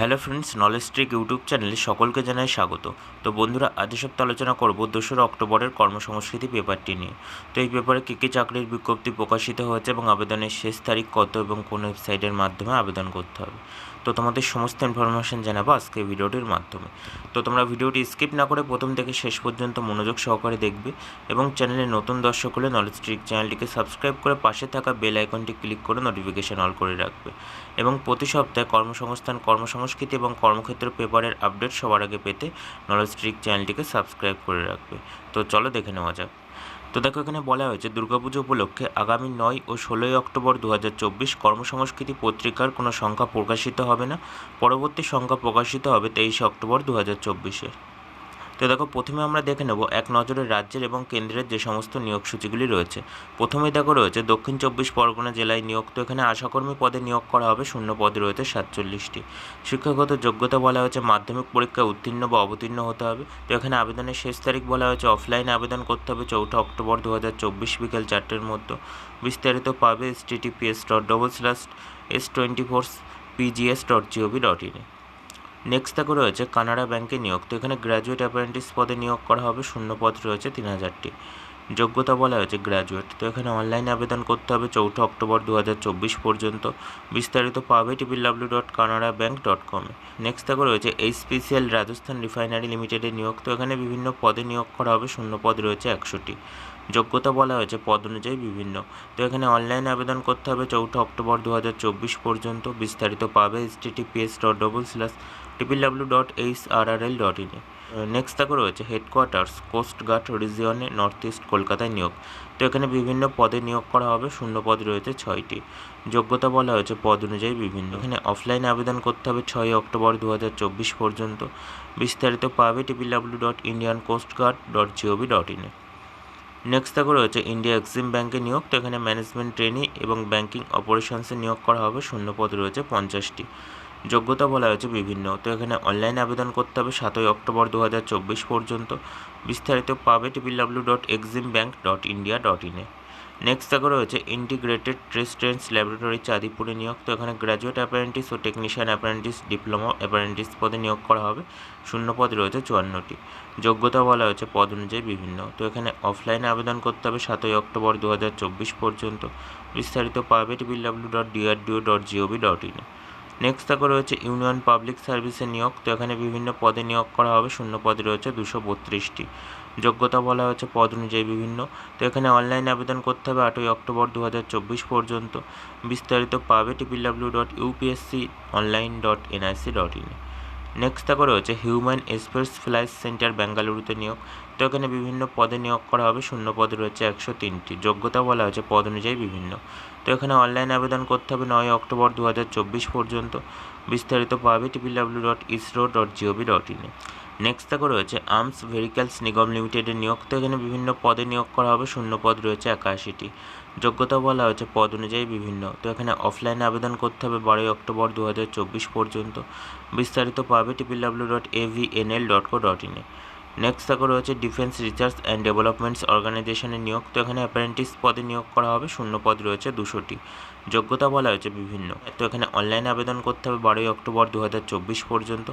Hello friends knowledge trick YouTube চ্যানেলে সকলকে জানাই স্বাগত। তো বন্ধুরা, আজ সপ্তাহে আলোচনা করব দোসরা অক্টোবরের কর্মসংস্কৃতি পেপারটি নিয়ে। তো এই পেপারে কী কী চাকরির বিজ্ঞপ্তি প্রকাশিত হয়েছে এবং আবেদনের শেষ তারিখ কত এবং কোন ওয়েবসাইটের মাধ্যমে আবেদন করতে হবে? তো তোমাদের সমস্ত ইনফরমেশন জানাব আজকে ভিডিওটির মাধ্যমে। তো তোমরা ভিডিওটি স্কিপ না করে প্রথম থেকে শেষ পর্যন্ত মনোযোগ সহকারে দেখবে এবং চ্যানেলে নতুন দর্শক হলে নলেজ ট্রিক চ্যানেলটিকে সাবস্ক্রাইব করে পাশে থাকা বেল আইকনটি ক্লিক করে নোটিফিকেশন অল করে রাখবে এবং প্রতি সপ্তাহে কর্মসংস্থান, কর্মসংস্কৃতি এবং কর্মক্ষেত্র পেপারের আপডেট সবার আগে পেতে নলেজ ট্রিক চ্যানেলটিকে সাবস্ক্রাইব করে রাখবে। তো চলো দেখে নেওয়া যাক। তো দেখো এখানে বলা হয়েছে, দুর্গাপুজো উপলক্ষে আগামী নয় ও ষোলোই অক্টোবর দু হাজার চব্বিশ কর্মসংস্কৃতি পত্রিকার কোনো সংখ্যা প্রকাশিত হবে না। পরবর্তী সংখ্যা প্রকাশিত হবে তেইশে অক্টোবর দু হাজার তো দেখো, প্রথমে আমরা দেখে নেব এক নজরে রাজ্যের এবং কেন্দ্রের যে সমস্ত নিয়োগ সূচিগুলি রয়েছে। প্রথমে দেখো রয়েছে, দক্ষিণ চব্বিশ পরগনা জেলায় নিয়োগ তো এখানে আশাকর্মী পদে নিয়োগ করা হবে, শূন্য পদ রয়েছে সাতচল্লিশটি। শিক্ষাগত যোগ্যতা বলা হয়েছে, মাধ্যমিক পরীক্ষায় উত্তীর্ণ বা অবতীর্ণ হতে হবে। তো এখানে আবেদনের শেষ তারিখ বলা হয়েছে, অফলাইনে আবেদন করতে হবে, চৌঠা অক্টোবর দু হাজার চব্বিশ বিকেল চারটের মধ্যে। বিস্তারিত পাবে S TTPS dot double slash S twenty four PGS dot GOV dot ইনে নেক্সট দেখো রয়েছে, কানাড়া ব্যাংকে নিয়োগ। তো এখানে গ্র্যাজুয়েট অ্যাপ্রেন্টিস পদে নিয়োগ করা হবে শূন্য পদ রয়েছে তিন হাজারটি। যোগ্যতা বলা হয়েছে গ্র্যাজুয়েট তো এখানে অনলাইনে আবেদন করতে হবে চৌঠা অক্টোবর দু হাজার চব্বিশ পর্যন্ত। বিস্তারিত পাবে TPW dot Canara bank dot কমে নেক্সট দেখো রয়েছে এইচপিসিএল রাজস্থান রিফাইনারি লিমিটেডে নিয়োগ। তো এখানে বিভিন্ন পদে নিয়োগ করা হবে শূন্য পদ রয়েছে একশোটি। যোগ্যতা বলা হয়েছে, পদ অনুযায়ী বিভিন্ন। তো এখানে অনলাইনে আবেদন করতে হবে চৌঠা অক্টোবর দু হাজার চব্বিশ পর্যন্ত। বিস্তারিত পাবে S TTPS dot double slash TPW dot H dot ইনে নেক্সট দেখো রয়েছে হেডকোয়ার্টার্স কোস্টগার্ড রিজিয়নে নর্থ ইস্ট কলকাতায় নিয়োগ। তো এখানে বিভিন্ন পদে নিয়োগ করা হবে, শূন্য পদ রয়েছে ছয়টি। যোগ্যতা বলা হয়েছে পদ অনুযায়ী বিভিন্ন। এখানে অফলাইনে আবেদন করতে হবে ছয় অক্টোবর দু হাজার চব্বিশ পর্যন্ত। বিস্তারিত পাবে TPW dot Indian coast guard dot gov dot ইনে নেক্সট দেখো রয়েছে ইন্ডিয়া এক্সিম ব্যাংকে নিয়োগ। তো এখানে ম্যানেজমেন্ট ট্রেনি এবং ব্যাংকিং অপারেশনসে নিয়োগ করা হবে, শূন্য পদ রয়েছে পঞ্চাশটি। যোগ্যতা বলা হয়েছে বিভিন্ন। তো এখানে অনলাইনে আবেদন করতে হবে সাতই অক্টোবর দু হাজার চব্বিশ পর্যন্ত। বিস্তারিত পাবে TPW dot EXIM bank dot India dot ইনে নেক্সট দেখো রয়েছে ইন্টিগ্রেটেড ট্রেস্টেন্স ল্যাবরেটরি চাঁদিপুরে নিয়োগ। তো এখানে গ্র্যাজুয়েট অ্যাপারেন্টিস ও টেকনিশিয়ান অ্যাপারেন্টিস ডিপ্লোমা অ্যাপারেন্টিস পদে নিয়োগ করা হবে। শূন্য পদ রয়েছে চুয়ান্নটি। যোগ্যতা বলা হয়েছে পদ অনুযায়ী বিভিন্ন। তো এখানে অফলাইনে আবেদন করতে হবে সাতই অক্টোবর দু হাজার চব্বিশ পর্যন্ত। বিস্তারিত পাবে TPW dot DRDO dot GOV dot ইনে নেক্সট দেখো রয়েছে ইউনিয়ন পাবলিক সার্ভিসে নিয়োগ। তো এখানে বিভিন্ন পদে নিয়োগ করা হবে। শূন্য পদ রয়েছে দুশো বত্রিশটি। যোগ্যতা বলা হয়েছে পদ অনুযায়ী বিভিন্ন। তো এখানে অনলাইনে আবেদন করতে হবে আটই অক্টোবর দু হাজার চব্বিশ পর্যন্ত। বিস্তারিত পাবে TPW dot UPSC online dot NIC dot in next দেখো রয়েছে হিউম্যান স্পেস ফ্লাইট সেন্টার বেঙ্গালুরুতে নিয়োগ। তো এখানে বিভিন্ন পদে নিয়োগ করা হবে। শূন্য পদ রয়েছে একশো তিনটি। যোগ্যতা বলা হয়েছে পদ অনুযায়ী বিভিন্ন। তো এখানে অনলাইন আবেদন করতে হবে নয় অক্টোবর দু হাজার চব্বিশ পর্যন্ত। বিস্তারিত পাবে TPW dot ISRO dot GOV dot ইনে নেক্সট দেখো রয়েছে আর্মস ভেহিক্যালস নিগম লিমিটেডের নিয়োগ। তো এখানে বিভিন্ন পদে নিয়োগ করা হবে, শূন্য পদ রয়েছে একাশিটি। যোগ্যতা বলা হয়েছে পদ অনুযায়ী বিভিন্ন। তো এখানে অফলাইনে আবেদন করতে হবে বারোই অক্টোবর দু হাজার চব্বিশ পর্যন্ত। বিস্তারিত পাবে TPW dot AVNL dot co dot ইনে নেক্সট দেখো রয়েছে ডিফেন্স রিসার্চ অ্যান্ড ডেভেলপমেন্টস অর্গানাইজেশনের নিয়োগ। তো এখানে অ্যাপ্রেন্টিস পদে নিয়োগ করা হবে, শূন্য পদ রয়েছে দুশোটি। যোগ্যতা বলা হয়েছে বিভিন্ন। তো এখানে অনলাইনে আবেদন করতে হবে বারোই অক্টোবর দু হাজার চব্বিশ পর্যন্ত।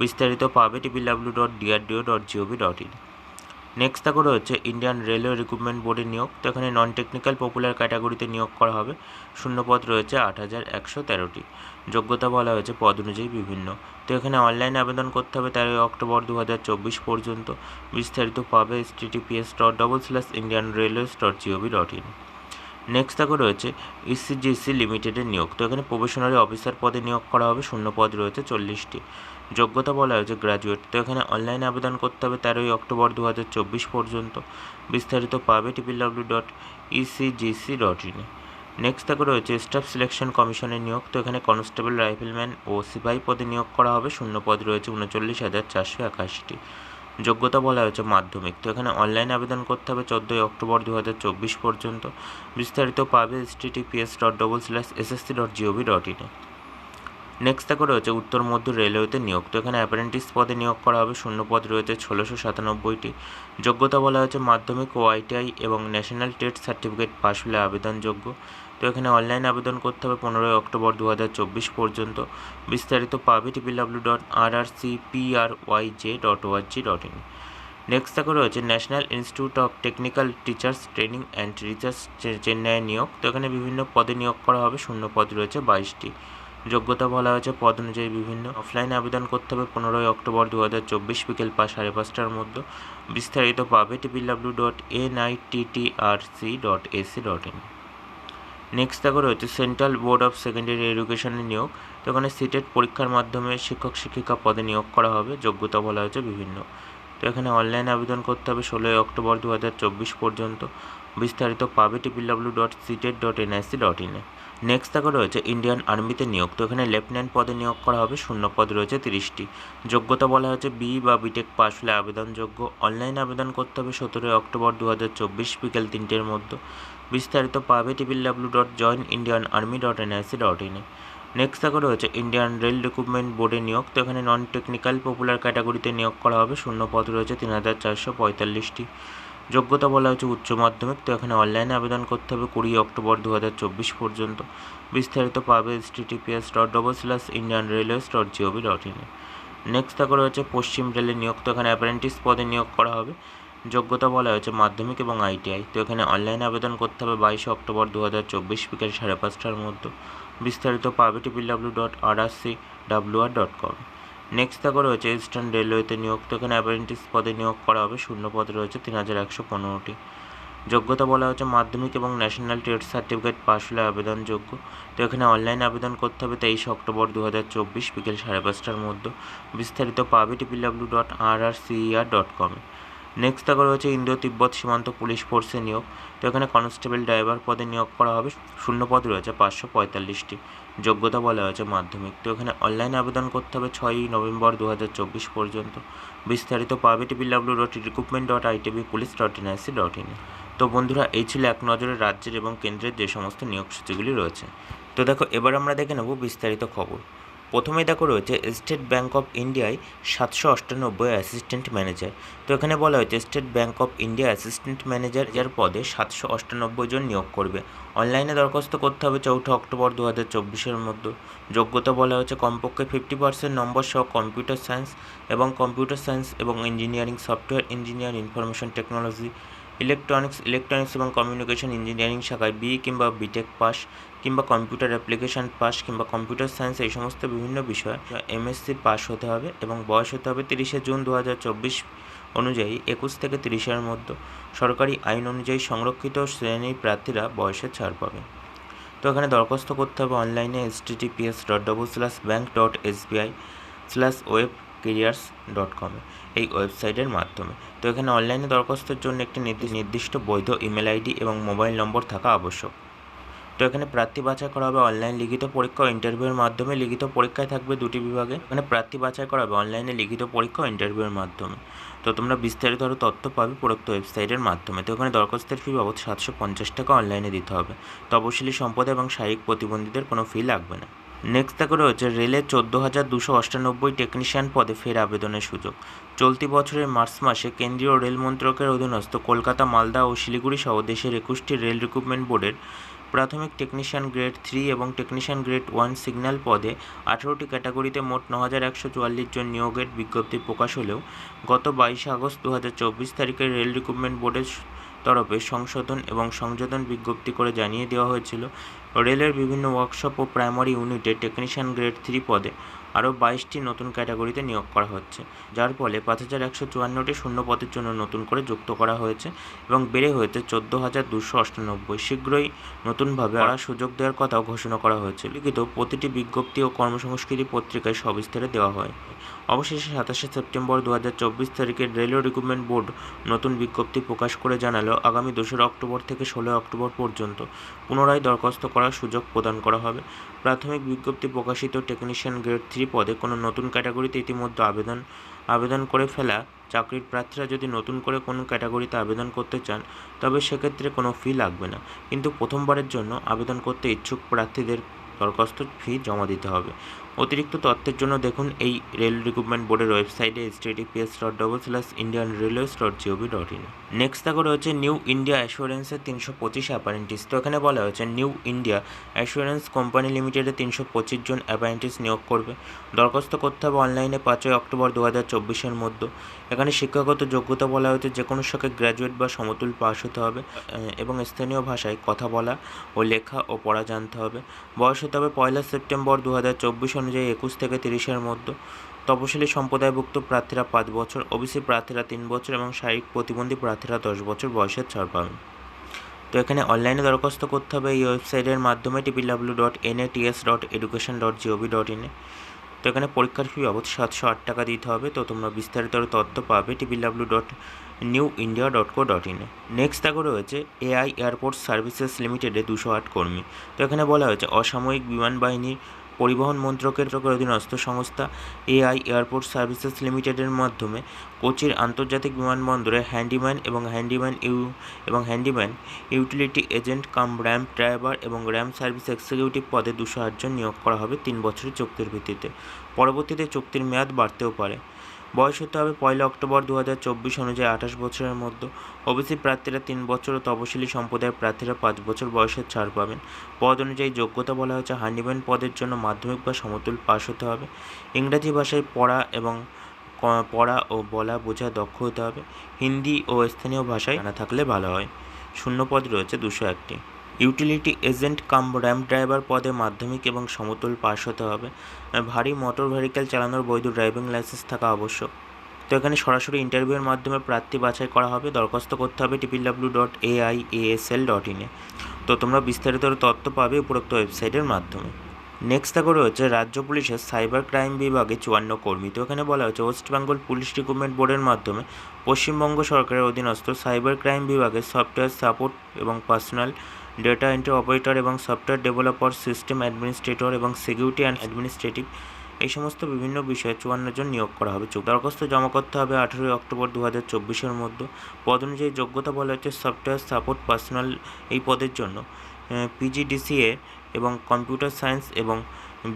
বিস্তারিত পাবে TPW dot DRDO dot GOV dot in next দেখো রয়েছে ইন্ডিয়ান রেলওয়ে রিক্রুটমেন্ট বোর্ডের নিয়োগ। তো এখানে নন টেকনিক্যাল পপুলার ক্যাটাগরিতে নিয়োগ করা হবে। শূন্য পদ রয়েছে আট হাজার একশো তেরোটি। যোগ্যতা বলা হয়েছে পদ অনুযায়ী বিভিন্ন। তো এখানে অনলাইনে আবেদন করতে হবে তেরোই অক্টোবর দু হাজার চব্বিশ পর্যন্ত। বিস্তারিত পাবে S TTPS dot double slash Indian railways dot GOV dot in next দেখো রয়েছে ইসিজিসি লিমিটেডের নিয়োগ। তো এখানে প্রবেশনারি অফিসার পদে নিয়োগ করা হবে। শূন্য পদ রয়েছে চল্লিশটি। যোগ্যতা বলা হয়েছে গ্র্যাজুয়েট তো এখানে অনলাইনে আবেদন করতে হবে তেরোই অক্টোবর দু হাজার চব্বিশ পর্যন্ত। বিস্তারিত পাবে টিপিডাব্লিউ ডট ইসিজিসি ডট ইনে নেক্সট দেখো রয়েছে স্টাফ সিলেকশন কমিশনের নিয়োগ। তো এখানে কনস্টেবল রাইফেলম্যান ও সিপাহি পদে নিয়োগ করা হবে। শূন্য পদ রয়েছে উনচল্লিশ হাজার চারশো একাশিটি। যোগ্যতা বলা হয়েছে মাধ্যমিক। তো এখানে অনলাইনে আবেদন করতে হবে চোদ্দোই অক্টোবর দু হাজার চব্বিশ পর্যন্ত। বিস্তারিত পাবে S dot double slash SSC dot GOV dot ইনে নেক্সট দেখো রয়েছে উত্তর মধ্য রেলওয়েতে নিয়োগ। তো এখানে অ্যাপ্রেন্টিস পদে নিয়োগ করা হবে, শূন্য পদ রয়েছে ষোলোশো সাতানব্বইটি। যোগ্যতা বলা হয়েছে মাধ্যমিক ও আইটিআই এবং ন্যাশনাল টেট সার্টিফিকেট পাস হলে আবেদনযোগ্য। তো এখানে অনলাইন আবেদন করতে হবে পনেরোই অক্টোবর দু হাজার চব্বিশ পর্যন্ত। বিস্তারিত পাবে TPW dot R R C P R Y J dot ORG dot in next দেখো রয়েছে national institute of technical teachers training and research চেন্নাইয়ে নিয়োগ। তো এখানে বিভিন্ন পদে নিয়োগ করা হবে, শূন্য পদ রয়েছে বাইশটি। যোগ্যতা বলা হয়েছে, পদ অনুযায়ী বিভিন্ন। অফলাইনে আবেদন করতে হবে পনেরোই অক্টোবর দু হাজার চব্বিশ বিকেল পাঁচ সাড়ে পাঁচটার মধ্যে। বিস্তারিত পাবে TPW dot N I C dot AC dot in. Next দেখো রয়েছে সেন্ট্রাল বোর্ড অফ সেকেন্ডারি এডুকেশনের নিয়োগ। তো এখানে সিটেট পরীক্ষার মাধ্যমে শিক্ষক, শিক্ষিকা পদে নিয়োগ করা হবে, যোগ্যতা বলা হয়েছে বিভিন্ন। তো এখানে অনলাইন আবেদন করতে হবে ষোলোই অক্টোবর দু হাজার চব্বিশ পর্যন্ত। বিস্তারিত পাবে TPW dot CTET dot NIC dot ইনে নেক্সট দেখো রয়েছে ইন্ডিয়ান আর্মিতে নিয়োগ। তো এখানে লেফটেন্যান্ট পদে নিয়োগ করা হবে, শূন্য পদ রয়েছে তিরিশটি। যোগ্যতা বলা হয়েছে বি বা বিটেক পাস হলে আবেদনযোগ্য। অনলাইন আবেদন করতে হবে সতেরোই অক্টোবর দু হাজার চব্বিশ বিকেল তিনটের মধ্যে। বিস্তারিত পাবে TPW dot join Indian army dot NIC dot ইনে নেক্সট দেখো রয়েছে ইন্ডিয়ান রেল রিক্রুটমেন্ট বোর্ডে নিয়োগ। তো এখানে নন টেকনিক্যাল পপুলার ক্যাটাগরিতে নিয়োগ করা হবে, শূন্য পদ রয়েছে তিন হাজার চারশো পঁয়তাল্লিশটি। যোগ্যতা বলা হয়েছে উচ্চ মাধ্যমিক। তো এখানে অনলাইনে আবেদন করতে হবে কুড়ি অক্টোবর দু হাজার চব্বিশ পর্যন্ত। বিস্তারিত পাবে S TTPS dot double slash Indian railways dot GOV dot ইনে নেক্সট দেখো রয়েছে পশ্চিম রেলে নিয়োগ। তো এখানে অ্যাপ্রেন্টিস পদে নিয়োগ করা হবে। যোগ্যতা বলা হয়েছে মাধ্যমিক এবং আইটিআই তো এখানে অনলাইনে আবেদন করতে হবে বাইশে অক্টোবর দু হাজার চব্বিশ বিকেল সাড়ে পাঁচটার মধ্যে। বিস্তারিত পাবে TPW dot R R C W R dot com next দেখো রয়েছে ইস্টার্ন রেলওয়েতে নিয়োগ, তো এখানে অ্যাপ্রেন্টিস পদে নিয়োগ করা হবে, শূন্য পদ রয়েছে তিন হাজার একশো পনেরোটি। যোগ্যতা বলা হচ্ছে মাধ্যমিক এবং ন্যাশনাল ট্রেড সার্টিফিকেট পাস হলে আবেদনযোগ্য। তো এখানে অনলাইন আবেদন করতে হবে তেইশ অক্টোবর দু হাজার চব্বিশ বিকেল সাড়ে পাঁচটার মধ্যে। বিস্তারিত পাবে TPW dot R R CER dot কমে নেক্সট দেখো রয়েছে ইন্দো তিব্বত সীমান্ত পুলিশ ফোর্সে নিয়োগ। তো এখানে কনস্টেবল ড্রাইভার পদে নিয়োগ করা হবে, শূন্য পদ রয়েছে পাঁচশো পঁয়তাল্লিশটি। যোগ্যতা বলা হয়েছে মাধ্যমিক। তো এখানে অনলাইনে আবেদন করতে হবে ছয়ই নভেম্বর দু হাজার চব্বিশ পর্যন্ত। বিস্তারিত পাবে TPW dot recruitment dot ITV police dot NIC dot in তো বন্ধুরা, এই ছিল এক নজরে রাজ্যের এবং কেন্দ্রের যে সমস্ত নিয়োগ সূচিগুলি রয়েছে। তো দেখো, এবার আমরা দেখে নেব বিস্তারিত খবর। প্রথমেই দেখো রয়েছে স্টেট ব্যাঙ্ক অফ ইন্ডিয়ায় সাতশো অষ্টানব্বই অ্যাসিস্ট্যান্ট ম্যানেজার তো এখানে বলা হয়েছে state bank of India assistant manager যার পদে সাতশো অষ্টানব্বই জন নিয়োগ করবে। অনলাইনে দরখাস্ত করতে হবে চৌঠা অক্টোবর দু হাজার চব্বিশের মধ্যে। যোগ্যতা বলা হয়েছে কমপক্ষে ফিফটি পার্সেন্ট নম্বর সহ কম্পিউটার সায়েন্স এবং কম্পিউটার সায়েন্স এবং engineering software engineer information technology electronics electronics এবং কমিউনিকেশন ইঞ্জিনিয়ারিং শাখায় বি কিংবা বিটেক পাস কিংবা কম্পিউটার অ্যাপ্লিকেশন পাস কিংবা কম্পিউটার সায়েন্স এই সমস্ত বিভিন্ন বিষয় এমএসসি পাস হতে হবে এবং বয়স হতে হবে তিরিশে জুন দু হাজার চব্বিশ অনুযায়ী একুশ থেকে তিরিশের মধ্যে। সরকারি আইন অনুযায়ী সংরক্ষিত শ্রেণির প্রার্থীরা বয়সে ছাড় পাবে। তো এখানে দরখাস্ত করতে হবে অনলাইনে S TTPS dot double slash bank dot SBI slash web careers dot কমে এই ওয়েবসাইটের মাধ্যমে। তো এখানে অনলাইনে দরখাস্তের জন্য একটি নির্দিষ্ট বৈধ ইমেল আইডি এবং মোবাইল নম্বর থাকা আবশ্যক। তো এখানে প্রার্থী বাছাই করা হবে অনলাইন লিখিত পরীক্ষা ও ইন্টারভিউয়ের মাধ্যমে। লিখিত পরীক্ষায় থাকবে দুটি বিভাগে। এখানে প্রার্থী বাছাই করা হবে অনলাইনে লিখিত পরীক্ষা ও ইন্টারভিউয়ের মাধ্যমে। তো তোমরা বিস্তারিত আরও তথ্য পাবে প্রদত্ত ওয়েবসাইটের মাধ্যমে। তো এখানে দরখাস্তের ফি বাবদ সাতশো পঞ্চাশ টাকা অনলাইনে দিতে হবে। তপশিলি সম্পদ এবং শারীরিক প্রতিবন্ধীদের কোনো ফি লাগবে না। নেক্সট দেখো রয়েছে রেলের চোদ্দ হাজার দুশো অষ্টানব্বই টেকনিশিয়ান পদে ফের আবেদনের সুযোগ। চলতি বছরের মার্চ মাসে কেন্দ্রীয় রেল মন্ত্রকের অধীনস্থ কলকাতা, মালদা ও শিলিগুড়ি সহ দেশের একুশটি রেল রিক্রুটমেন্ট বোর্ডের প্রাথমিক টেকনিশিয়ান গ্রেড থ্রি এবং টেকনিশিয়ান গ্রেড ওয়ান সিগন্যাল পদে আঠেরোটি ক্যাটাগরিতে মোট ন হাজার একশো চুয়াল্লিশ জন নিয়োগের বিজ্ঞপ্তি প্রকাশ হলেও গত বাইশে আগস্ট দু হাজার চব্বিশ তারিখে রেল রিক্রুটমেন্ট বোর্ডের তরফে সংশোধন এবং সংযোজন বিজ্ঞপ্তি করে জানিয়ে দেওয়া হয়েছিল। রেলের বিভিন্ন ওয়ার্কশপ ও প্রাইমারি ইউনিটে টেকনিশিয়ান গ্রেড থ্রি পদে আরও বাইশটি নতুন ক্যাটাগরিতে নিয়োগ করা হচ্ছে, যার ফলে পাঁচ হাজার একশো চুয়ান্নটি শূন্য পদের জন্য নতুন করে যুক্ত করা হয়েছে এবং বেড়ে হয়েছে চোদ্দ হাজার দুশো অষ্টানব্বই। শীঘ্রই নতুনভাবে আরও সুযোগ দেওয়ার কথাও ঘোষণা করা হয়েছে। লিখিত প্রতিটি বিজ্ঞপ্তি ও কর্মসংস্কৃতি পত্রিকায় সবিস্তারে দেওয়া হয়। অবশেষে সাতাশে সেপ্টেম্বর দু হাজার চব্বিশ তারিখে রেলওয়ে রিক্রুটমেন্ট বোর্ড নতুন বিজ্ঞপ্তি প্রকাশ করে জানালো আগামী দোসরা অক্টোবর থেকে ষোলোই অক্টোবর পর্যন্ত। পুনরায় দরখাস্ত করার সুযোগ প্রদান করা হবে। প্রাথমিক বিজ্ঞপ্তি প্রকাশিত টেকনিশিয়ান গ্রেড থ্রি পদে কোনো নতুন ক্যাটাগরিতে ইতিমধ্যে আবেদন আবেদন করে ফেলা চাকরির প্রার্থীরা যদি নতুন করে কোনো ক্যাটাগরিতে আবেদন করতে চান, তবে সেক্ষেত্রে কোনো ফি লাগবে না। কিন্তু প্রথমবারের জন্য আবেদন করতে ইচ্ছুক প্রার্থীদের দরখাস্ত ফি জমা দিতে হবে। অতিরিক্ত তথ্যের জন্য দেখুন এই রেল রিক্রুটমেন্ট বোর্ডের ওয়েবসাইটে S TPS dot double slash Indian railways dot GOV dot in next দেখো রয়েছে নিউ ইন্ডিয়া অ্যাসুরেন্সের তিনশো পঁচিশ অ্যাপারেন্টিস তো এখানে বলা হয়েছে নিউ ইন্ডিয়া অ্যাসুরেন্স কোম্পানি লিমিটেডে তিনশো পঁচিশ জন অ্যাপারেন্টিস নিয়োগ করবে। দরখাস্ত করতে হবে অনলাইনে পাঁচই অক্টোবর দু হাজার চব্বিশের মধ্যে। এখানে শিক্ষাগত যোগ্যতা বলা হয়েছে যে কোনো শাখায় গ্র্যাজুয়েট বা সমতুল পাশ হতে হবে এবং স্থানীয় ভাষায় কথা বলা ও লেখা ও পড়া জানতে হবে। বয়স হতে হবে পয়লা সেপ্টেম্বর দু হাজার চব্বিশ অনুযায়ী একুশ থেকে তিরিশের মধ্যে তপশিলি সম্প্রদায়ভুক্ত প্রার্থীরা পাঁচ বছর, ওবিসি প্রার্থীরা তিন বছর এবং শারীরিক প্রতিবন্ধী প্রার্থীরা দশ বছর বয়সের ছাড় পাবেন। তো এখানে অনলাইনে দরখাস্ত করতে হবে। এই ওয়েবসাইটের মাধ্যমে TPW dot NATS dot education dot GOV dot ইনে তো এখানে পরীক্ষার ফি বাবদ সাতশো আট টাকা দিতে হবে। তো তোমরা বিস্তারিত তথ্য পাবে TPW dot new India dot co dot ইনে নেক্সট দেখো রয়েছে এআই এয়ারপোর্ট সার্ভিসেস লিমিটেডে দুশো আট কর্মী। তো এখানে বলা হয়েছে অসামরিক বিমান বাহিনীর পরিবহন মন্ত্রকের অধীনস্থ সংস্থা এআই এয়ারপোর্ট সার্ভিসেস লিমিটেডের মাধ্যমে কোচির আন্তর্জাতিক বিমানবন্দরে হ্যান্ডিম্যান এবং হ্যান্ডিম্যান ইউ এবং handyman utility agent cum ramp driver এবং র্যাম্প সার্ভিস এক্সিকিউটিভ পদে দুশো আটজন নিয়োগ করা হবে তিন বছরের চুক্তির ভিত্তিতে। পরবর্তীতে চুক্তির মেয়াদ বাড়তেও পারে। বয়স হতে হবে পয়লা অক্টোবর দু হাজার চব্বিশ অনুযায়ী আঠাশ বছরের মধ্যে। ওবিসি প্রার্থীরা তিন বছর ও তপশিলি সম্প্রদায়ের প্রার্থীরা পাঁচ বছর বয়সের ছাড় পাবেন। পদ অনুযায়ী যোগ্যতা বলা হয়েছে হান্ডিম্যান পদের জন্য মাধ্যমিক বা সমতুল পাস হতে হবে। ইংরাজি ভাষায় পড়া এবং পড়া ও বলা বোঝা দক্ষ হতে হবে। হিন্দি ও স্থানীয় ভাষায় জানা থাকলে ভালো হয়। শূন্য পদ রয়েছে দুশো একটি। Utility agent cum ramp driver পদে মাধ্যমিক এবং সমতুল পাস হতে হবে। ভারী মোটর ভেহিকেল চালানোর বৈধ ড্রাইভিং লাইসেন্স থাকা আবশ্যক। তো এখানে সরাসরি ইন্টারভিউয়ের মাধ্যমে প্রার্থী বাছাই করা হবে। দরখাস্ত করতে হবে টিপিডাব্লিউ ডট এআইএএসএল ডট ইনে তো তোমরা বিস্তারিত তথ্য পাবে উপরোক্ত ওয়েবসাইটের মাধ্যমে। নেক্সট দেখো রয়েছে, রাজ্য পুলিশের সাইবার ক্রাইম বিভাগে চুয়ান্ন কর্মী। তো এখানে বলা হয়েছে, ওয়েস্ট বেঙ্গল পুলিশ রিক্রুটমেন্ট বোর্ডের মাধ্যমে পশ্চিমবঙ্গ সরকারের অধীনস্থ সাইবার ক্রাইম বিভাগে সফটওয়্যার সাপোর্ট এবং পার্সোনাল ডেটা এন্ট্রি অপারেটর এবং সফটওয়্যার ডেভেলপার সিস্টেম অ্যাডমিনিস্ট্রেটর এবং সিকিউরিটি অ্যান্ড অ্যাডমিনিস্ট্রেটিভ এই সমস্ত বিভিন্ন বিষয়ে চুয়ান্ন জন নিয়োগ করা হবে। দরখাস্ত জমা করতে হবে, আঠেরোই অক্টোবর দু হাজার চব্বিশের মধ্যে। পদ অনুযায়ী যোগ্যতা বলা হচ্ছে সফটওয়্যার সাপোর্ট পার্সোনাল এই পদের জন্য পিজিডিসিএ এবং কম্পিউটার সায়েন্স এবং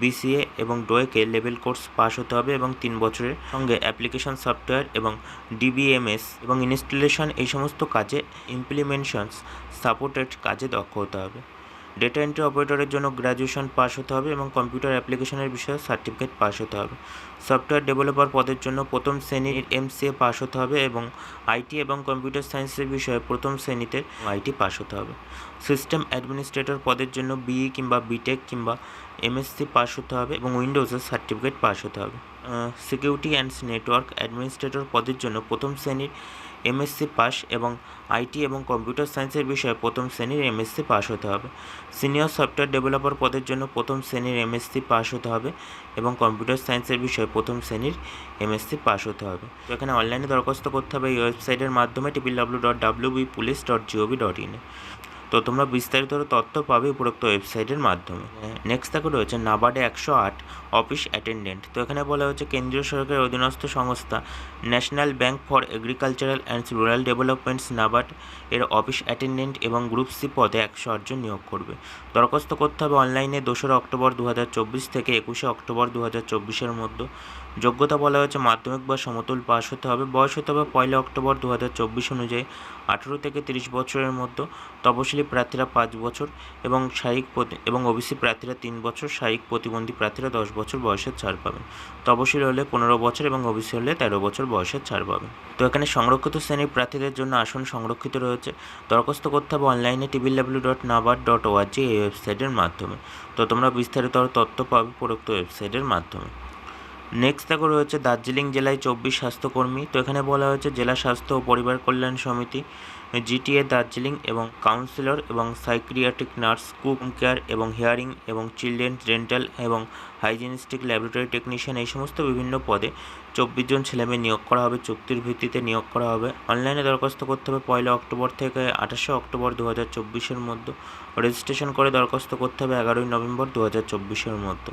বিসিএ এবং ডোয়েকে লেভেল কোর্স পাস হতে হবে এবং তিন বছরের সঙ্গে অ্যাপ্লিকেশন সফটওয়্যার এবং ডিবিএমএস এবং ইনস্টলেশন এই সমস্ত কাজে ইমপ্লিমেন্টেশনস সাপোর্টেড কাজে দক্ষ হতে হবে। ডেটা এন্ট্রি অপারেটরের জন্য গ্র্যাজুয়েশন পাস হতে হবে এবং কম্পিউটার অ্যাপ্লিকেশনের বিষয়ে সার্টিফিকেট পাস হতে হবে। সফটওয়্যার ডেভেলপার পদের জন্য প্রথম শ্রেণির এমসিএ পাস হতে হবে এবং আইটি এবং কম্পিউটার সায়েন্সের বিষয়ে প্রথম শ্রেণীতে আইটি পাস হতে হবে। সিস্টেম অ্যাডমিনিস্ট্রেটর পদের জন্য বিই কিংবা বিটেক কিংবা এমএসসি পাস হতে হবে এবং উইন্ডোজের সার্টিফিকেট পাস হতে হবে। সিকিউরিটি অ্যান্ড নেটওয়ার্ক অ্যাডমিনিস্ট্রেটর পদের জন্য প্রথম শ্রেণির এমএসসি পাস এবং আইটি এবং কম্পিউটার সায়েন্সের বিষয়ে প্রথম শ্রেণির এমএসসি পাস হতে হবে। সিনিয়র সফটওয়্যার ডেভেলপার পদের জন্য প্রথম শ্রেণির এমএসসি পাস হতে হবে এবং কম্পিউটার সায়েন্সের বিষয়ে প্রথম শ্রেণির এমএসসি পাস হতে হবে। তো এখানে অনলাইনে দরখাস্ত করতে হবে এই ওয়েবসাইটের মাধ্যমে TPL W dot W B police dot GOV dot ইনে তো তোমরা বিস্তারিত তথ্য পাবে উপরোক্ত ওয়েবসাইটের মাধ্যমে। নেক্সট দেখো রয়েছে নাবার্ডে একশো আট অফিস অ্যাটেন্ডেন্ট তো এখানে বলা হয়েছে কেন্দ্রীয় সরকারের অধীনস্থ সংস্থা national bank for agricultural and rural developments NABARD এর অফিস অ্যাটেন্ডেন্ট এবং গ্রুপ সি পদে একশো আটজন নিয়োগ করবে। দরখাস্ত করতে হবে অনলাইনে দোসরা অক্টোবর দু হাজার চব্বিশ থেকে একুশে অক্টোবর দু হাজার চব্বিশের মধ্যে। যোগ্যতা বলা হয়েছে মাধ্যমিক বা সমতুল পাস হতে হবে। বয়স হতে হবে পয়লা অক্টোবর দু হাজার চব্বিশ অনুযায়ী আঠেরো থেকে তিরিশ বছরের মধ্যে। তপশিলি প্রার্থীরা পাঁচ বছর এবং শারীরিক এবং ওবিসি প্রার্থীরা তিন বছর শারীরিক প্রতিবন্ধী প্রার্থীরা দশ বছর বয়সের ছাড় পাবেন। তপশিলি হলে পনেরো বছর এবং ওবিসি হলে তেরো বছর বয়সের ছাড় পাবেন। তো এখানে সংরক্ষিত শ্রেণির প্রার্থীদের জন্য আসন সংরক্ষিত রয়েছে। দরখাস্ত করতে হবে অনলাইনে TV W dot NABARD dot ORG এই ওয়েবসাইটের মাধ্যমে। তো তোমরা বিস্তারিত তথ্য পাবে উপরোক্ত ওয়েবসাইটের মাধ্যমে। নেক্সট দেখো রয়েছে দার্জিলিং জেলায় চব্বিশ স্বাস্থ্যকর্মী। তো এখানে বলা হয়েছে জেলা স্বাস্থ্য ও পরিবার কল্যাণ সমিতি জিটিএ দার্জিলিং এবং কাউন্সিলর এবং সাইক্রিয়াট্রিক নার্স কুক কেয়ার এবং হিয়ারিং এবং চিলড্রেন ডেন্টাল এবং হাইজিনিস্টিক ল্যাবরেটরি টেকনিশিয়ান এই সমস্ত বিভিন্ন পদে চব্বিশ জন ছেলেমেয়ে নিয়োগ করা হবে, চুক্তির ভিত্তিতে নিয়োগ করা হবে। অনলাইনে দরখাস্ত করতে হবে পয়লা অক্টোবর থেকে আঠাশে অক্টোবর দু হাজার চব্বিশের মধ্যে। রেজিস্ট্রেশন করে দরখাস্ত করতে হবে এগারোই নভেম্বর দু হাজার চব্বিশের মধ্যে।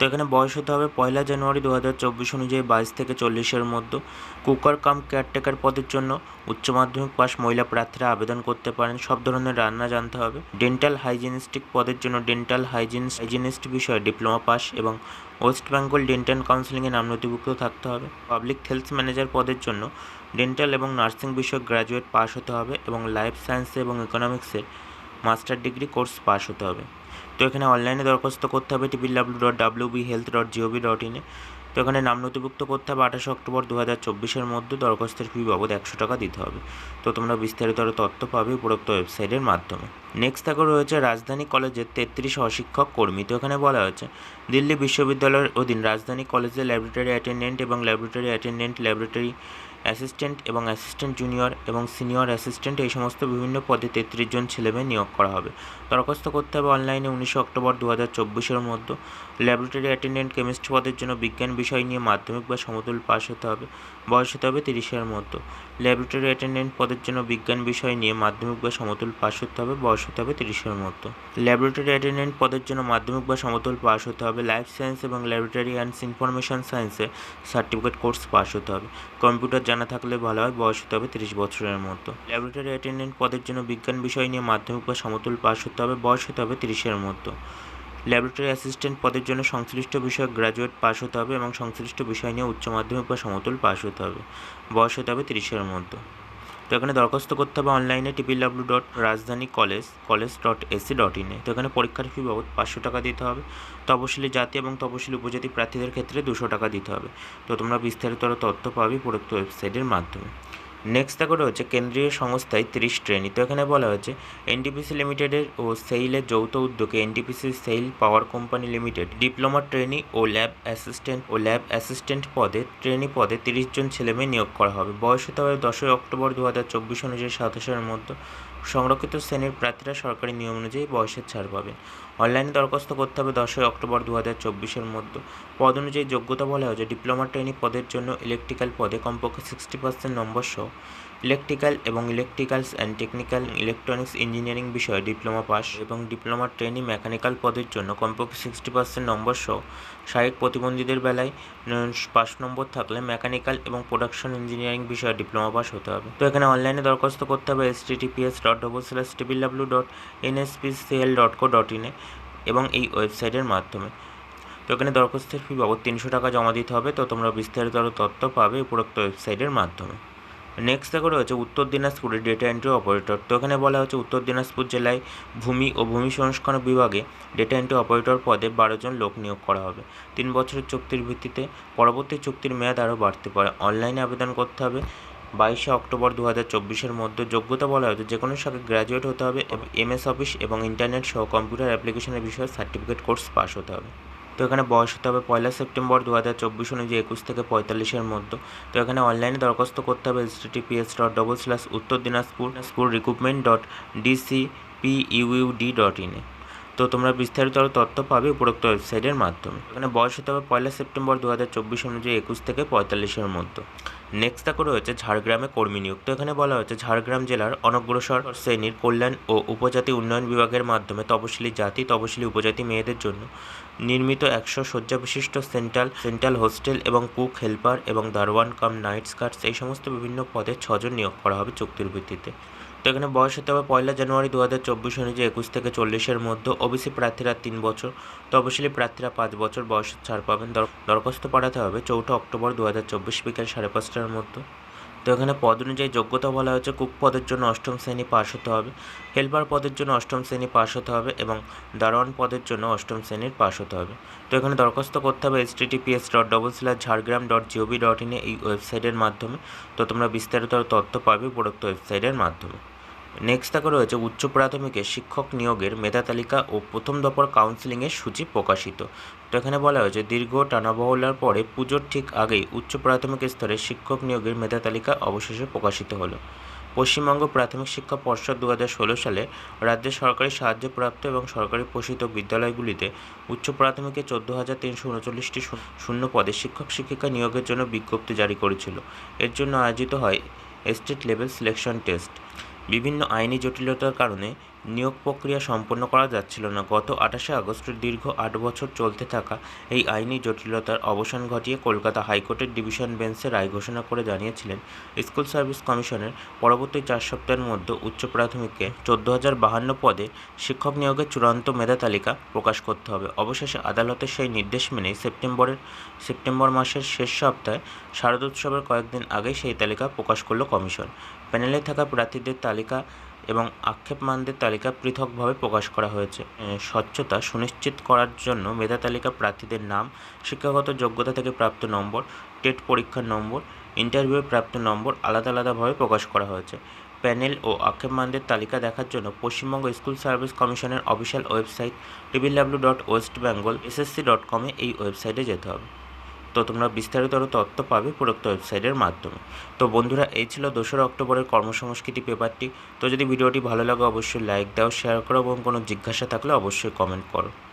তো এখানে বয়স হতে হবে পয়লা জানুয়ারি দু হাজার চব্বিশ অনুযায়ী বাইশ থেকে চল্লিশের মধ্যে। কুকার, কাম, কেয়ারটেকার পদের জন্য উচ্চ মাধ্যমিক পাস মহিলা প্রার্থীরা আবেদন করতে পারেন। সব ধরনের রান্না জানতে হবে। ডেন্টাল হাইজিনিস্টিক পদের জন্য ডেন্টাল হাইজিন হাইজিনিস্ট বিষয়ে ডিপ্লোমা পাস এবং ওয়েস্ট বেঙ্গল ডেন্টাল কাউন্সিলিংয়ে নাম নথিভুক্ত থাকতে হবে। পাবলিক হেলথ ম্যানেজার পদের জন্য ডেন্টাল এবং নার্সিং বিষয়ক গ্র্যাজুয়েট পাস হতে হবে এবং লাইফ সায়েন্সে এবং ইকোনমিক্সের মাস্টার ডিগ্রি কোর্স পাস হতে হবে। তো এখানে অনলাইনে দরখাস্ত করতে হবে TPL W dot W B health dot GOV dot ইনে তো এখানে নাম নথিভুক্ত করতে হবে আঠাশে অক্টোবর দু হাজার চব্বিশের মধ্যে। দরখাস্তের ফি বাবদ একশো টাকা দিতে হবে। তো তোমরা বিস্তারিত আরও তথ্য পাবে উপরোক্ত ওয়েবসাইটের মাধ্যমে। নেক্সট থাকে রয়েছে রাজধানী কলেজের তেত্রিশ অশিক্ষক কর্মী। তো এখানে বলা হয়েছে, দিল্লি বিশ্ববিদ্যালয়ের অধীন রাজধানী কলেজের ল্যাবরেটরি অ্যাটেন্ডেন্ট এবং ল্যাবরেটরি অ্যাটেন্ডেন্ট ল্যাবরেটরি অ্যাসিস্ট্যান্ট এবং অ্যাসিস্ট্যান্ট জুনিয়র এবং সিনিয়র অ্যাসিস্ট্যান্ট এই সমস্ত বিভিন্ন পদে তেত্রিশ জন ছেলেমেয়ে নিয়োগ করা হবে। দরখাস্ত করতে হবে অনলাইনে উনিশে অক্টোবর দু হাজার চব্বিশের মধ্যে। ল্যাবরেটরি অ্যাটেন্ডেন্ট কেমিস্ট্রি পদের জন্য বিজ্ঞান বিষয় নিয়ে মাধ্যমিক বা সমতুল পাস হতে হবে। বয়স হতে হবে তিরিশের মধ্যে। ল্যাবরেটরি অ্যাটেন্ডেন্ট পদের জন্য বিজ্ঞান বিষয় নিয়ে মাধ্যমিক বা সমতুল পাস হতে হবে। বয়স হতে হবে তিরিশের মধ্যে। ল্যাবরেটরি অ্যাটেন্ডেন্ট পদের জন্য মাধ্যমিক বা সমতুল পাস হতে হবে। লাইফ সায়েন্স এবং ল্যাবরেটরি অ্যান্ড ইনফরমেশন সায়েন্সে সার্টিফিকেট কোর্স পাস হতে হবে। কম্পিউটার জানা থাকলে ভালো হয়, বয়স হতে হবে তিরিশ বছরের মতো। ল্যাবরেটরি অ্যাটেন্ডেন্ট পদের জন্য বিজ্ঞান বিষয় নিয়ে মাধ্যমিক বা সমতুল পাশ হতে হবে, বয়স হতে হবে তিরিশের মতো। ল্যাবরেটরি অ্যাসিস্ট্যান্ট পদের জন্য সংশ্লিষ্ট বিষয়ে গ্র্যাজুয়েট পাস হতে হবে এবং সংশ্লিষ্ট বিষয় নিয়ে উচ্চ মাধ্যমিক বা সমতুল পাস হতে হবে, বয়স হতে হবে তিরিশের মধ্যে তো এখানে দরখাস্ত করতে হবে অনলাইনে TP W dot Rajdhani college college dot AC dot ইনে তো এখানে পরীক্ষার ফি বাবদ পাঁচশো টাকা দিতে হবে। তপশিলি জাতি এবং তপশিলি উপজাতি প্রার্থীদের ক্ষেত্রে দুশো টাকা দিতে হবে। তো তোমরা বিস্তারিত তথ্য পাবে প্রদত্ত ওয়েবসাইটের মাধ্যমে। নেক্সট দেখো রয়েছে কেন্দ্রীয় সংস্থায় তিরিশ ট্রেনি। তো এখানে বলা হয়েছে এনটিপিসি লিমিটেডের ও সেইলের যৌথ উদ্যোগে NTPC SAIL power company limited diploma trainee ও ল্যাব অ্যাসিস্ট্যান্ট ও ল্যাব অ্যাসিস্ট্যান্ট পদে ট্রেনি পদে তিরিশ জন ছেলেমেয়ে নিয়োগ করা হবে। বয়স হতে হবে দশই অক্টোবর দু হাজার চব্বিশ অনুযায়ী সাতাশের মধ্যে। সংরক্ষিত শ্রেণির প্রার্থীরা সরকারি নিয়ম অনুযায়ী বয়সের ছাড় পাবেন। অনলাইনে দরখাস্ত করতে হবে দশই অক্টোবর দু হাজার চব্বিশের মধ্যে। পদ অনুযায়ী যোগ্যতা বলা হয়েছে ডিপ্লোমা ট্রেনি পদের জন্য ইলেকট্রিক্যাল পদে কমপক্ষে সিক্সটি পার্সেন্ট নম্বর সহ। ইলেকট্রিক্যাল এবং electricals and technical electronics engineering বিষয়ে ডিপ্লোমা পাস এবং ডিপ্লোমা ট্রেনি মেকানিক্যাল পদের জন্য কমপক্ষে সিক্সটি পার্সেন্ট নম্বর সহ শারীরিক প্রতিবন্ধীদের বেলায় পাস নম্বর থাকলে মেকানিক্যাল এবং প্রোডাকশন ইঞ্জিনিয়ারিং বিষয়ে ডিপ্লোমা পাস হতে হবে। তো এখানে অনলাইনে দরখাস্ত করতে হবে S TPS dot double slash TPL W dot NSPCL dot co dot ইনে এবং এই ওয়েবসাইটের মাধ্যমে। তো এখানে দরখাস্তের ফি বাবদ তিনশো টাকা জমা দিতে হবে। তো তোমরা বিস্তারিত আরও তথ্য পাবে উপরোক্ত ওয়েবসাইটের মাধ্যমে। নেক্সট দেখো রয়েছে উত্তর দিনাজপুরের ডেটা এন্ট্রি অপারেটর তো এখানে বলা হচ্ছে উত্তর দিনাজপুর জেলায় ভূমি ও ভূমি সংস্কার বিভাগে ডেটা এন্ট্রি অপারেটর পদে বারো জন লোক নিয়োগ করা হবে। তিন বছরের চুক্তির ভিত্তিতে পরবর্তী চুক্তির মেয়াদ আরও বাড়তে পারে। অনলাইনে আবেদন করতে হবে। বাইশে অক্টোবর দু হাজার চব্বিশের মধ্যে যোগ্যতা বলা হয়েছে যে কোনো শাখায় গ্র্যাজুয়েট হতে হবে এমএস অফিস এবং ইন্টারনেট সহ কম্পিউটার অ্যাপ্লিকেশনের বিষয়ে সার্টিফিকেট কোর্স পাস হতে হবে। তো এখানে বয়স হতে হবে পয়লা সেপ্টেম্বর দু হাজার চব্বিশ অনুযায়ী একুশ থেকে পঁয়তাল্লিশের মধ্যে। তো এখানে অনলাইনে দরখাস্ত করতে হবে S TPS dot double slash Uttar Dinajpur school recruitment dot DC D dot ইনে তো তোমরা বিস্তারিত আরও তথ্য পাবে উপরোক্ত ওয়েবসাইটের মাধ্যমে। এখানে বয়স হতে হবে পয়লা সেপ্টেম্বর দু হাজার চব্বিশ অনুযায়ী একুশ থেকে পঁয়তাল্লিশের মধ্যে। নেক্সট তাকে রয়েছে ঝাড়গ্রামে কর্মী নিয়োগ। তো এখানে বলা হয়েছে ঝাড়গ্রাম জেলার অনগ্রসর শ্রেণির কল্যাণ ও উপজাতি উন্নয়ন বিভাগের মাধ্যমে তপশিলি জাতি, তপশিলি উপজাতি মেয়েদের জন্য নির্মিত একশো শয্যা বিশিষ্ট সেন্ট্রাল সেন্ট্রাল হোস্টেল এবং কুক হেল্পার এবং দারওয়ান কাম নাইট স্কার্টস এই সমস্ত বিভিন্ন পদে ছজন নিয়োগ করা হবে চুক্তির ভিত্তিতে। তো এখানে বয়স হতে হবে পয়লা জানুয়ারি দু হাজার চব্বিশ অনুযায়ী একুশ থেকে চল্লিশের মধ্যে। ওবিসি প্রার্থীরা তিন বছর। তপশিলি প্রার্থীরা পাঁচ বছর বয়স ছাড় পাবেন। দরখাস্ত পাঠাতে হবে চৌঠা অক্টোবর দু হাজার চব্বিশ বিকেল সাড়ে পাঁচটার মধ্যে। তো এখানে পদ অনুযায়ী যোগ্যতা বলা হয়েছে, কুক পদের জন্য অষ্টম শ্রেণি পাস হতে হবে হেল্পার পদের জন্য অষ্টম শ্রেণি পাস হতে হবে এবং দারোয়ান পদের জন্য অষ্টম শ্রেণির পাস হতে হবে। তো এখানে দরখাস্ত করতে হবে S TTPS dot double slash Jhargram dot GOV dot ইনে এই ওয়েবসাইটের মাধ্যমে। তো তোমরা বিস্তারিত তথ্য পাবে উপরোক্ত ওয়েবসাইটের মাধ্যমে। নেক্সট থাকে রয়েছে উচ্চ প্রাথমিকের শিক্ষক নিয়োগের মেধা তালিকা ও প্রথম দফার কাউন্সিলিংয়ের সূচি প্রকাশিত। তো এখানে বলা হয়েছে, দীর্ঘ টানাবহলার পরে পুজোর ঠিক আগেই উচ্চ প্রাথমিক স্তরে শিক্ষক নিয়োগের মেধা তালিকা অবশেষে প্রকাশিত হলো। পশ্চিমবঙ্গ প্রাথমিক শিক্ষা পর্ষদ দু হাজার ষোলো সালে রাজ্যের সরকারি সাহায্যপ্রাপ্ত এবং সরকারি পোষিত বিদ্যালয়গুলিতে উচ্চ প্রাথমিকে চোদ্দ হাজার তিনশো উনচল্লিশটি শূন্য পদে শিক্ষক শিক্ষিকা নিয়োগের জন্য বিজ্ঞপ্তি জারি করেছিল। এর জন্য আয়োজিত হয় স্টেট লেভেল সিলেকশন টেস্ট। বিভিন্ন আইনি জটিলতার কারণে নিয়োগ প্রক্রিয়া সম্পন্ন করা যাচ্ছিল না। গত আঠাশে আগস্টের দীর্ঘ আট বছর চলতে থাকা এই আইনি জটিলতার অবসান ঘটিয়ে কলকাতা হাইকোর্টের ডিভিশন বেঞ্চে রায় ঘোষণা করে জানিয়েছিলেন স্কুল সার্ভিস কমিশনের। পরবর্তী চার সপ্তাহের মধ্যে উচ্চ প্রাথমিকে চোদ্দ হাজার বাহান্ন পদে শিক্ষক নিয়োগের চূড়ান্ত মেধা তালিকা প্রকাশ করতে হবে। অবশেষে আদালতের সেই নির্দেশ মেনেই সেপ্টেম্বরের, সেপ্টেম্বর মাসের শেষ সপ্তাহে শারদোৎসবের কয়েকদিন আগেই সেই তালিকা প্রকাশ করল কমিশন। প্যানেলে থাকা প্রার্থীদের তালিকা এবং আক্ষেপমানদের তালিকা পৃথকভাবে প্রকাশ করা হয়েছে। স্বচ্ছতা সুনিশ্চিত করার জন্য মেধা তালিকা প্রার্থীদের নাম, শিক্ষাগত যোগ্যতা থেকে প্রাপ্ত নম্বর, টেট পরীক্ষার নম্বর, ইন্টারভিউয়ে প্রাপ্ত নম্বর আলাদা আলাদাভাবে প্রকাশ করা হয়েছে। প্যানেল ও আক্ষেপমানদের তালিকা দেখার জন্য পশ্চিমবঙ্গ স্কুল সার্ভিস কমিশনের official website TBL W dot West Bengal SSC dot কমে এই ওয়েবসাইটে যেতে হবে। তো তোমরা বিস্তারিতর তথ্য পাবে উপরোক্ত ওয়েবসাইটের মাধ্যমে। তো বন্ধুরা, এই ছিল দোসরা অক্টোবরের কর্মসংস্কৃতি পেপারটি। তো যদি ভিডিওটি ভালো লাগে, অবশ্যই লাইক দাও, শেয়ার করো এবং কোনো জিজ্ঞাসা থাকলে অবশ্যই কমেন্ট করো।